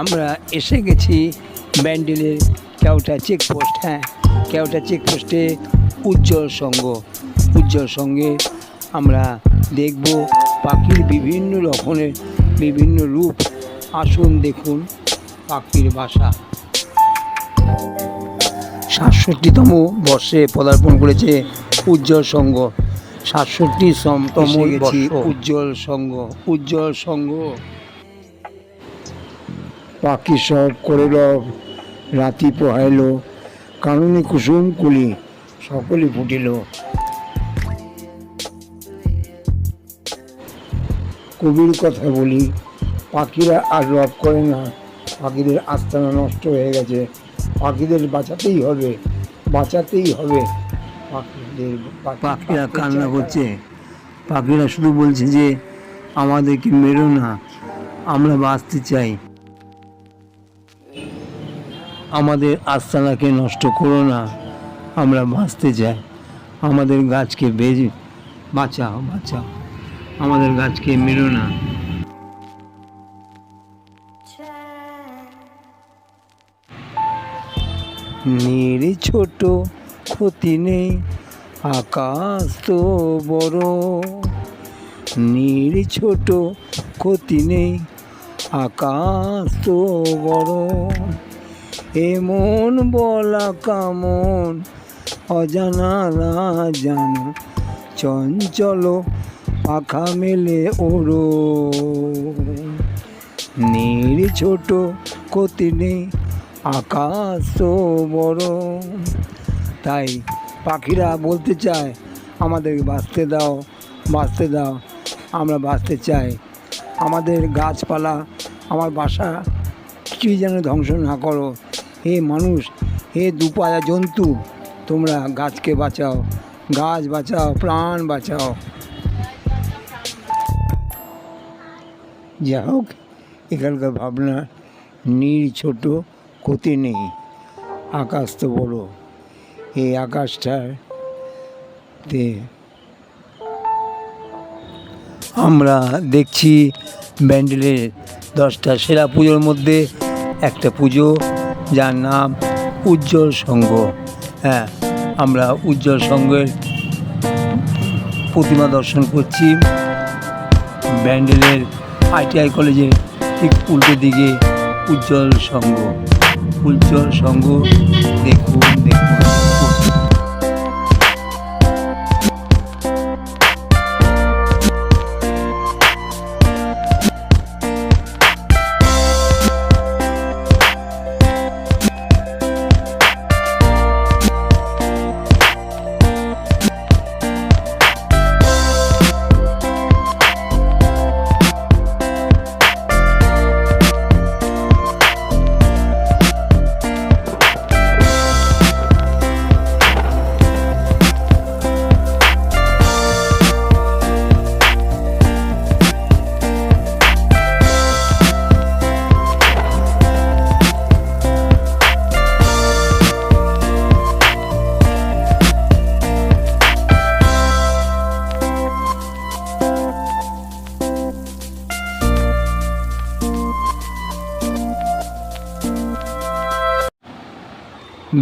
আমরা এসে গেছি ব্যান্ডেলের কেউটা চেকপোস্ট হ্যাঁ কেউটা চেকপোস্টে উজ্জ্বল সঙ্গ। উজ্জ্বল সঙ্গে আমরা দেখব পাখির বিভিন্ন রকমের বিভিন্ন রূপ। আসুন দেখুন পাখির বাসা। সাতষট্টিতম বর্ষে পদার্পণ করেছে উজ্জ্বল সঙ্গ। সাতষট্টি তম গেছি উজ্জ্বল সঙ্গ উজ্জ্বল সঙ্গ। পাখি সব করে রব রাতি পোহাইল কাননে কুসুম কুলি সকলে ফুটিল। কবির কথা বলি পাখিরা আর রব করে না পাখিদের আস্তানা নষ্ট হয়ে গেছে পাখিদের বাঁচাতেই হবে বাঁচাতেই হবে। পাখিদের পাখিরা কান্না করছে পাখিরা শুধু বলছে যে আমাদেরকে মেরো না আমরা বাঁচতে চাই। আমাদের আস্তানাকে নষ্ট করো না। আমরা বাঁচতে চাই। আমাদের গাছকে বেজে, বাঁচাও বাঁচাও। আমাদের গাছকে মেরো না। নীর ছোট ক্ষতি নেই, আকাশ তো বড়। নীর ছোট ক্ষতি নেই, আকাশ তো বড়। এমন বলা কামন, অজানা না জানো চঞ্চল পাখা মেলে ওড়ো নীর ছোট ক্ষতি নেই আকাশ বড়। তাই পাখিরা বলতে চায়, আমাদেরকে বাঁচতে দাও বাঁচতে দাও, আমরা বাঁচতে চাই। আমাদের গাছপালা, আমার বাসা, কিছুই যেন ধ্বংস না করো। হে মানুষ, হে দুপায়া জন্তু, তোমরা গাছকে বাঁচাও, গাছ বাঁচাও, প্রাণ বাঁচাও। যা হোক, এখানকার ভাবনা নীল ছোট, ক্ষতি নেই, আকাশ তো বড়। এই আকাশটার তে আমরা দেখছি ব্যান্ডেলের দশটা সেরা পুজোর মধ্যে একটা পুজো। যার নাম উজ্জ্বল সংঘ হ্যাঁ আমরা উজ্জ্বল সংঘের প্রতিমা দর্শন করছি। ব্যান্ডেলের আইটিআই কলেজের ঠিক উল্টো দিকে উজ্জ্বল সংঘ উজ্জ্বল সংঘ দেখুন দেখুন।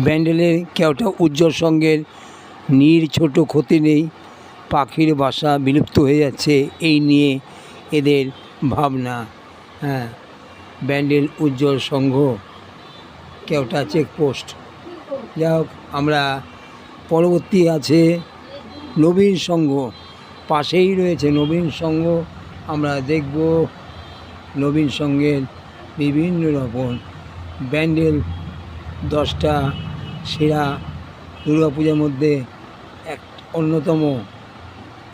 ব্যান্ডেলের কেউটা উজ্জ্বল সঙ্গের নীর ছোট ক্ষতি নেই, পাখির বাসা বিলুপ্ত হয়ে যাচ্ছে, এই নিয়ে এদের ভাবনা। হ্যাঁ ব্যান্ডেল উজ্জ্বল সংঘ কেউটা চেকপোস্ট। যা হোক, আমরা পরবর্তী আছে নবীন সংঘ পাশেই রয়েছে নবীন সংঘ আমরা দেখব নবীন সংঘের বিভিন্ন রকম ব্যান্ডেল দশটা সেরা দুর্গাপূজার মধ্যে এক অন্যতম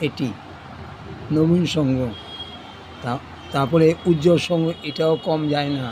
এটি, নবীন সংঘ। তারপরে উজ্জ্বল সংঘ, এটাও কম যায় না।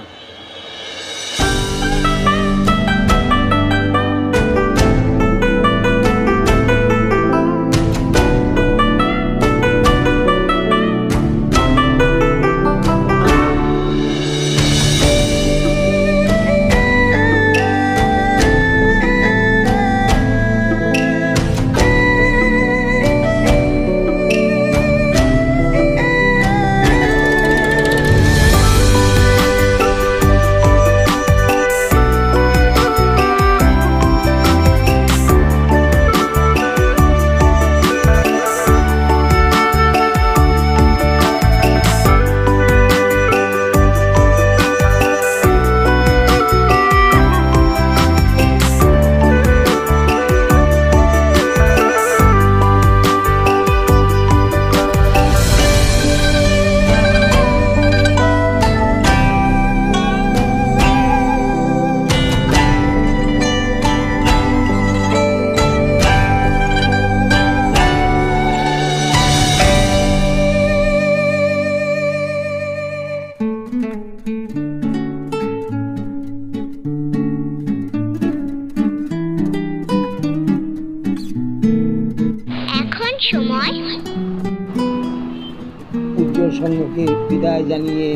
সঙ্গকে বিদায় জানিয়ে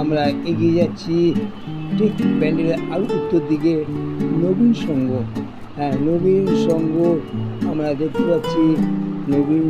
আমরা এগিয়ে যাচ্ছি। ঠিক প্যান্ডেলের আরও উত্তর দিকে নবীন সঙ্গ হ্যাঁ নবীন সঙ্গ আমরা দেখতে পাচ্ছি। নবীন